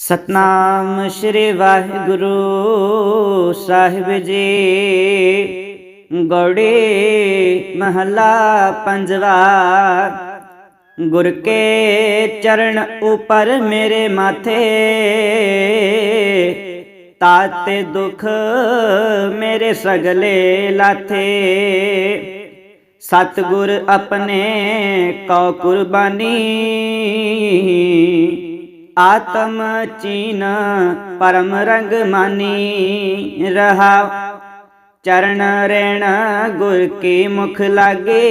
ਸਤਨਾਮ ਸ੍ਰੀ ਵਾਹਿਗੁਰੂ ਸਾਹਿਬ ਜੀ। ਗੌੜੀ ਮਹੱਲਾ ਪੰਜਵਾ। ਗੁਰ ਕੇ ਚਰਨ ਉਪਰ ਮੇਰੇ ਮਾਥੇ। ਤਾਤੇ ਦੁਖ ਮੇਰੇ ਸਗਲੇ ਲਾਥੇ। ਸਤਿਗੁਰ ਆਪਣੇ ਕਉ ਕੁਰਬਾਨੀ। ਆਤਮ ਚੀਨ ਪਰਮ ਰੰਗ ਮਾਨੀ ਰਹਾ। ਚਰਨ ਰੇਣ ਗੁਰ ਕੇ ਮੁਖ ਲਾਗੇ।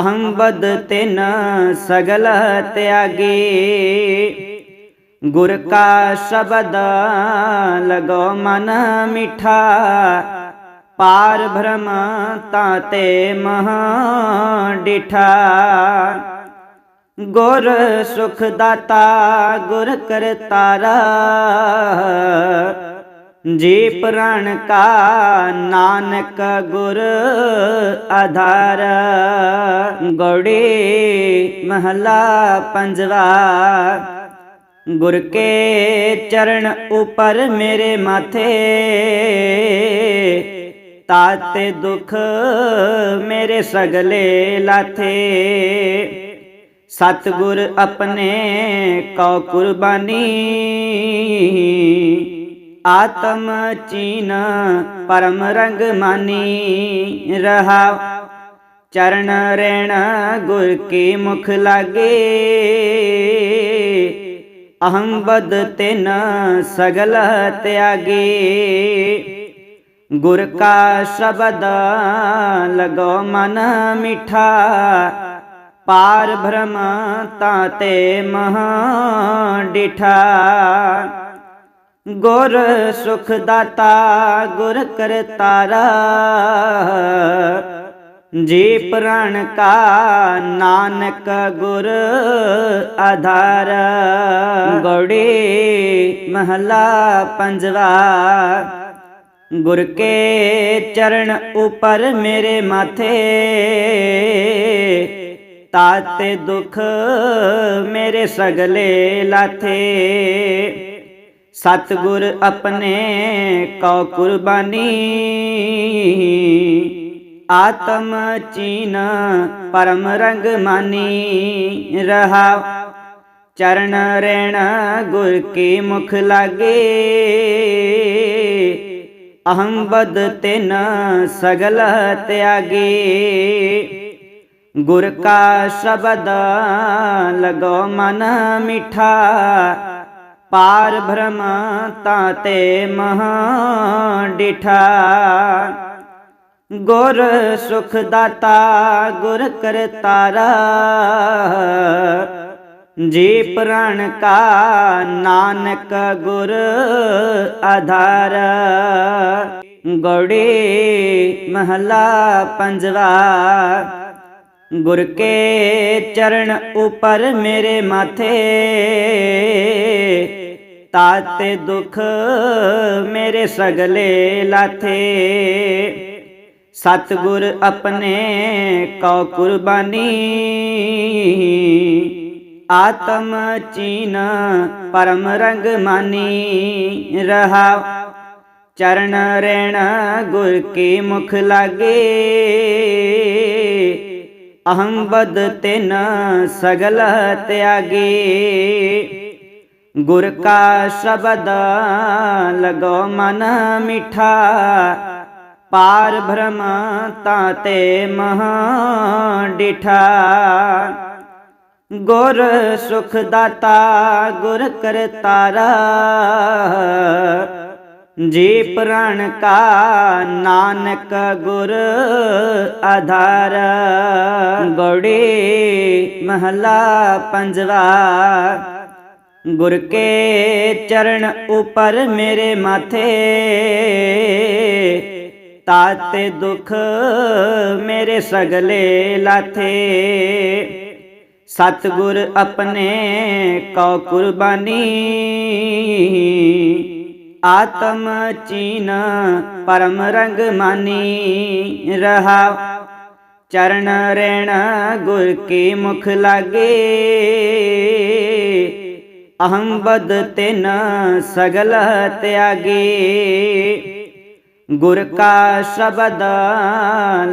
ਅਹੰ ਬਦ ਤਿਨ ਸਗਲ ਤਿਆਗੇ। ਗੁਰ ਕਾ ਸ਼ਬਦ ਲਗੋ ਮਨ ਮਿਠਾ। ਪਾਰ ਭ੍ਰਮ ਤਾਤੇ ਮਹਾ ਡਿਠਾ। ਗੁਰ ਸੁਖ ਦਾਤਾ, ਗੁਰ ਕਰਤਾਰਾ ਜੀ ਪ੍ਰਾਣ ਕਾ ਨਾਨਕ ਗੁਰ ਆਧਾਰ। ਗੌੜੀ ਮਹਲਾ ਪੰਜਵਾ। ਗੁਰ ਕੇ ਚਰਨ ਉਪਰ ਮੇਰੇ ਮਾਥੇ। ਤਾਤੇ ਦੁਖ ਮੇਰੇ ਸਗਲੇ ਲਾਥੇ। ਸਤਿਗੁਰ ਆਪਣੇ ਕਉ ਕੁਰਬਾਨੀ। ਆਤਮ ਚੀਨ ਪਰਮ ਰੰਗ ਮਾਨੀ। ਰਹਾ ਚਰਨ ਰੇਣ ਗੁਰ ਕੀ ਮੁਖ ਲਾਗੇ। ਅਹੰ ਬਦ ਤਿਨ ਸਗਲ ਤਿਆਗੇ। ਗੁਰ ਕਾ ਸ਼ਬਦ ਲਗੋ ਮਨ ਮਿਠਾ। ਪਾਰ ਭ੍ਰਮ ਤਾਤੇ ਮਹਾ ਡਿਠਾ। ਗੁਰ ਸੁਖ ਦਾਤਾ, ਗੁਰ ਕਰਤਾਰਾ ਜੀ ਪ੍ਰਾਣ ਕਾ ਨਾਨਕ ਗੁਰ ਆਧਾਰ। ਗੌੜੀ ਮਹਲਾ ਪੰਜਵਾ। ਗੁਰ ਕੇ ਚਰਨ ਉਪਰ ਮੇਰੇ ਮਾਥੇ। ਤਾਤੇ ਦੁਖ ਮੇਰੇ ਸਗਲੇ ਲਾਥੇ। ਸਤਿਗੁਰ ਆਪਣੇ ਕਉ ਕੁਰਬਾਨੀ। ਆਤਮ ਚੀਨ ਪਰਮ ਰੰਗ ਮਾਨੀ। ਰਹਾ ਚਰਨ ਰੇਣ ਗੁਰ ਕੀ ਮੁਖ ਲਾਗੇ। ਅਹੰ ਬਦ ਤਿਨ ਸਗਲ ਤਿਆਗੇ। ਗੁਰ ਕਾ ਸ਼ਬਦ ਲਗੋ ਮਨ ਮਿਠਾ, ਪਾਰ ਭ੍ਰਮ ਤਾਤੇ ਮਹਾ ਡਿਠਾ। ਗੁਰ ਸੁਖ ਦਾਤਾ, ਗੁਰ ਕਰਤਾਰਾ, ਜੀ ਪ੍ਰਾਣ ਕਾ ਨਾਨਕ ਗੁਰ ਆਧਾਰ। ਗੌੜੀ ਮਹਲਾ ਪੰਜਵਾ ਗੁਰ ਕੇ ਚਰਨ ਉਪਰ ਮੇਰੇ ਮਾਥੇ। ਤਾਤੇ ਦੁਖ ਮੇਰੇ ਸਗਲੇ ਲਾਥੇ। ਸਤਿਗੁਰ ਆਪਣੇ ਕਉ ਕੁਰਬਾਨੀ। ਆਤਮ ਚੀਨ ਪਰਮ ਰੰਗ ਮਾਨੀ ਰਹਾ। ਚਰਨ ਰੇਣ ਗੁਰ ਕੀ ਮੁਖ ਲਾਗੇ। ਅਹੰ ਬਦ ਤਿਨ ਸਗਲ ਤਿਆਗੀ। ਗੁਰ ਕਾ ਸ਼ਬਦ ਲਗੋ ਮਨ ਮਿਠਾ, ਪਾਰ ਭ੍ਰਮ ਤਾਤੇ ਮਹਾ ਡਿਠਾ। ਗੁਰ ਸੁਖ ਦਾਤਾ ਗੁਰ ਕਰਤਾਰਾ ਜੀ ਪ੍ਰਾਣ ਕਾ ਨਾਨਕ ਗੁਰ ਆਧਾਰ। ਗੌੜੀ ਮਹਲਾ ਪੰਜਵਾ। ਗੁਰ ਕੇ ਚਰਨ ਉਪਰ ਮੇਰੇ ਮਾਥੇ। ਤਾਤੇ ਦੁਖ ਮੇਰੇ ਸਗਲੇ ਲਾਥੇ। ਸਤਿਗੁਰ ਆਪਣੇ ਕਉ ਕੁਰਬਾਨੀ। ਆਤਮ ਚੀਨ, ਪਰਮ ਰੰਗ ਮਾਨੀ ਰਹਾ। ਚਰਨ ਰੇਣ ਗੁਰ ਕੇ ਮੁਖ ਲਾਗੇ। ਅਹੰ ਬਦ ਤਿਨ ਸਗਲ ਤਿਆਗੇ। ਗੁਰ ਕਾ ਸ਼ਬਦ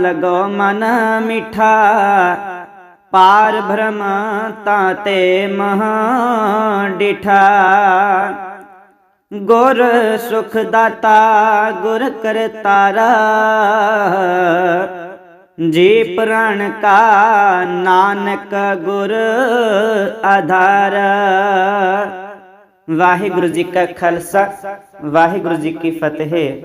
ਲਗੋ ਮਨ ਮਿਠਾ। ਪਾਰ ਬ੍ਰਹਮ ਤਾਤੇ ਮਹਾ ਡਿਠਾ। ਗੁਰ ਸੁਖ ਦਾਤਾ, ਗੁਰ ਕਰਤਾਰਾ ਜੀ ਪ੍ਰਾਣ ਕਾ ਨਾਨਕ ਗੁਰ ਆਧਾਰ। ਵਾਹਿਗੁਰੂ ਜੀ ਕਾ ਖਾਲਸਾ, ਵਾਹਿਗੁਰੂ ਜੀ ਕੀ ਫਤਿਹ।